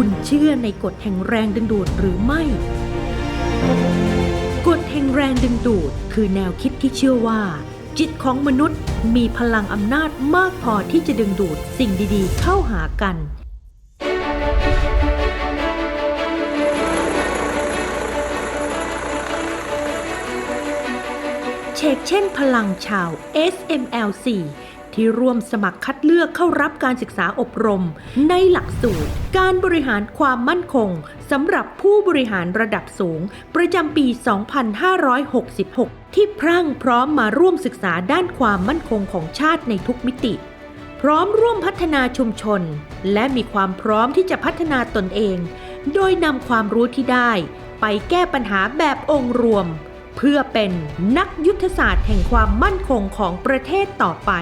คุณเชื่อในกฎแห่งแรงดึงดูดหรือไม่ กฎแห่งแรงดึงดูด คือแนวคิดที่เชื่อว่า จิตของมนุษย์มีพลังอำนาจมากพอที่จะดึงดูดสิ่งดีๆ เข้าหากัน เชกเช่นพลังชาว SMLC ที่ร่วมสมัครคัดเลือกเข้ารับการศึกษาอบรม ในหลักสูตร การบริหารความมั่นคงสำหรับผู้บริหารระดับสูง ประจำปี 2566 ที่พรั่งพร้อมมาร่วมศึกษาด้านความมั่นคงของชาติในทุกมิติ พร้อมร่วมพัฒนาชุมชน และมีความพร้อมที่จะพัฒนาตนเอง โดยนำความรู้ที่ได้ ไปแก้ปัญหาแบบองค์รวมเพื่อเป็นนักยุทธศาสตร์แห่งความมั่นคงของประเทศต่อไป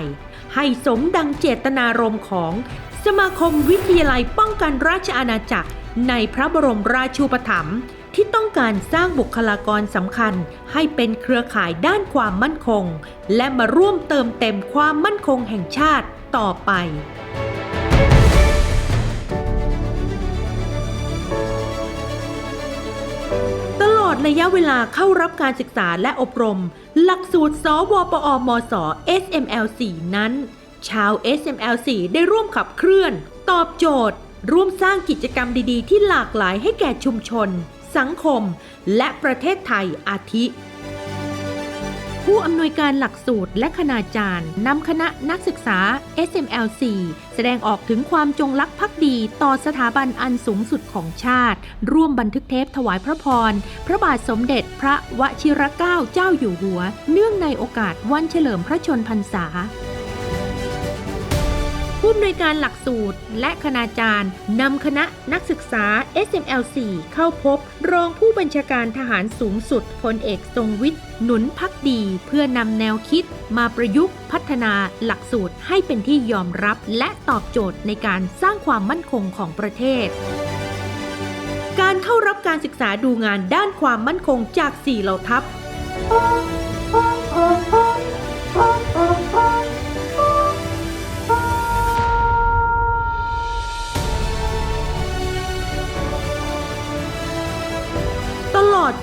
ให้สมดังเจตนารมณ์ของสมาคมวิทยาลัยป้องกันราชอาณาจักร ในพระบรมราชูปถัมภ์ที่ต้องการสร้างบุคลากรสำคัญ ให้เป็นเครือข่ายด้านความมั่นคง และมาร่วมเติมเต็มความมั่นคงแห่งชาติต่อไป ดระยะเวลาเข้ารับการศึกษาและอบรม หลักสูตร สวปอมส SML4 นั้น ชาว SML4 ได้ร่วมขับเคลื่อน ตอบโจทย์ ร่วมสร้างกิจกรรมดีๆ ที่หลากหลายให้แก่ชุมชน สังคม และประเทศไทยอาทิ ผู้อำนวยการหลักสูตรและคณาจารย์นำคณะนักศึกษา SMLC แสดงออกถึงความจงรักภักดีต่อสถาบันอันสูงสุดของชาติ ร่วมบันทึกเทปถวายพระพร พระบาทสมเด็จพระวชิรเกล้าเจ้าอยู่หัว เนื่องในโอกาสวันเฉลิมพระชนพรรษา ผู้อำนวยการหลักสูตร และคณาจารย์นำคณะนักศึกษา SML4 เข้าพบ รองผู้บัญชาการทหารสูงสุดพลเอกทรงวิทย์ หนุนพักดี เพื่อนำแนวคิด มาประยุกต์พัฒนาหลักสูตรให้เป็นที่ยอมรับ และตอบโจทย์ในการสร้างความมั่นคงของประเทศการเข้ารับการศึกษาดูงานด้านความมั่นคงจาก4เหล่าทัพ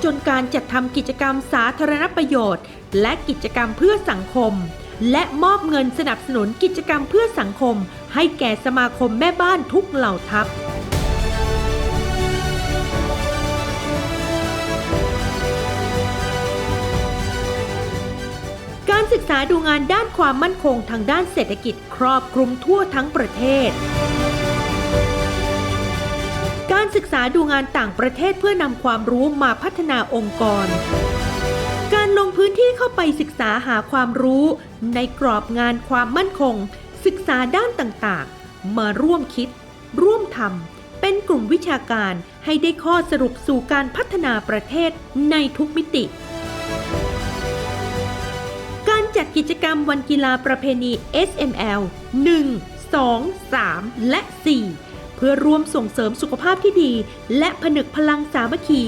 จนการจัดทำกิจกรรมสาธารณประโยชน์ และกิจกรรมเพื่อสังคม และมอบเงินสนับสนุนกิจกรรมเพื่อสังคม ให้แก่สมาคมแม่บ้านทุกเหล่าทัพการศึกษาดูงานด้านความมั่นคงทางด้านเศรษฐกิจครอบคลุมทั่วทั้งประเทศ การศึกษาดูงานต่างประเทศเพื่อนำความรู้มาพัฒนาองค์กร การลงพื้นที่เข้าไปศึกษาหาความรู้ ในกรอบงานความมั่นคง ศึกษาด้านต่างๆ มาร่วมคิด ร่วมทำเป็นกลุ่มวิชาการให้ได้ข้อสรุปสู่การพัฒนาประเทศในทุกมิติ การจัดกิจกรรมวันกีฬาประเพณี SML 1 2 3 และ 4 เพื่อร่วมส่งเสริมสุขภาพที่ดี และผนึกพลังสามัคคี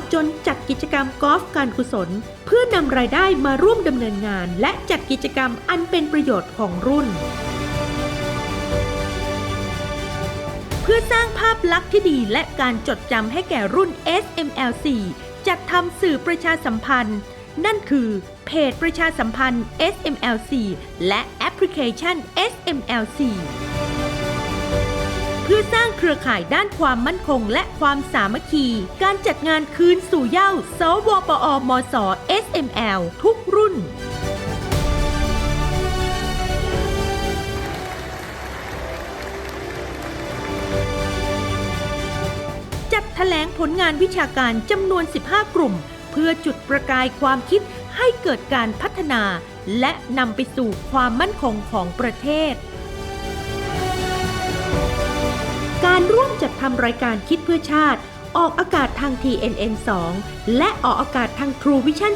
ดจนจัดกิจกรรมกอล์ฟการกุศล เพื่อนำรายได้มาร่วมดำเนินงาน และจัดกิจกรรมอันเป็นประโยชน์ของรุ่น เพื่อสร้างภาพลักษณ์ที่ดีและการจดจำให้แก่รุ่น SML4 จัดทำสื่อประชาสัมพันธ์ นั่นคือเพจประชาสัมพันธ์ SML4 และแอปพลิเคชัน SML4 เพื่อสร้างเครือข่ายด้านความมั่นคงและความสามัคคี การจัดงานคืนสู่เย้า สวปอมศ SML ทุกรุ่น จัดแถลงผลงานวิชาการจำนวน 15 กลุ่ม เพื่อจุดประกายความคิดให้เกิดการพัฒนา และนำไปสู่ความมั่นคงของประเทศ การร่วมจัดทำรายการคิดเพื่อชาติ ออกอากาศทาง TNN 2 และออกอากาศทาง True Vision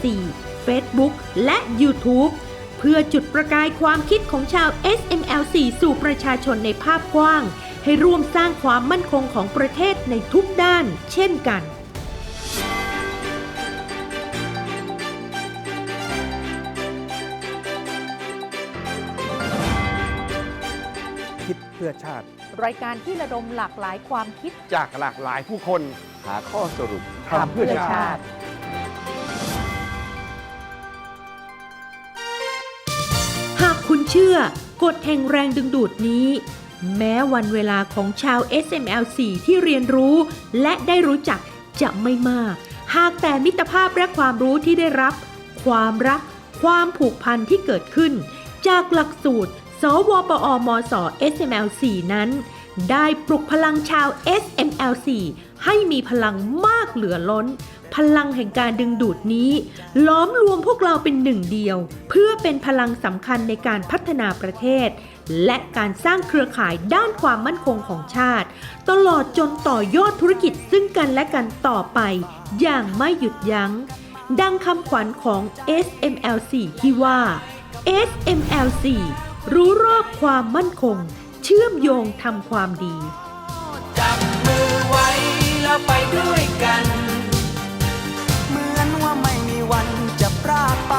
784 Facebook และ YouTube เพื่อจุดประกายความคิดของชาว SML4 สู่ประชาชนในภาพกว้าง ให้ร่วมสร้างความมั่นคงของประเทศในทุกด้าน เช่นกัน พื่อชาติ รายการที่ระดมหลากหลายความคิดจากหลากหลายผู้คนหาข้อสรุปทำเพื่อชาติ หากคุณเชื่อกฎแห่งแรงดึงดูดนี้ แม้วันเวลาของชาว SML4 ที่เรียนรู้ และได้รู้จักจะไม่มาก หากแต่มิตรภาพและความรู้ที่ได้รับ ความรัก ความผูกพันที่เกิดขึ้น จากหลักสูตร สวปอมส SML4 นั้น ได้ปลุกพลังชาว SML4 ให้มีพลังมากเหลือล้น พลังแห่งการดึงดูดนี้ ล้อมรวมพวกเราเป็นหนึ่งเดียว เพื่อเป็นพลังสำคัญในการพัฒนาประเทศ และการสร้างเครือข่ายด้านความมั่นคงของชาติ ตลอดจนต่อยอดธุรกิจซึ่งกันและกันต่อไป อย่างไม่หยุดยัง้ง ดังคำขวัญของ SML4 ที่ว่า SML4 รู้รอบความมั่นคง เชื่อมโยงทำความดี จับมือไว้แล้วไปด้วยกัน เหมือนว่าไม่มีวันจะพรากไป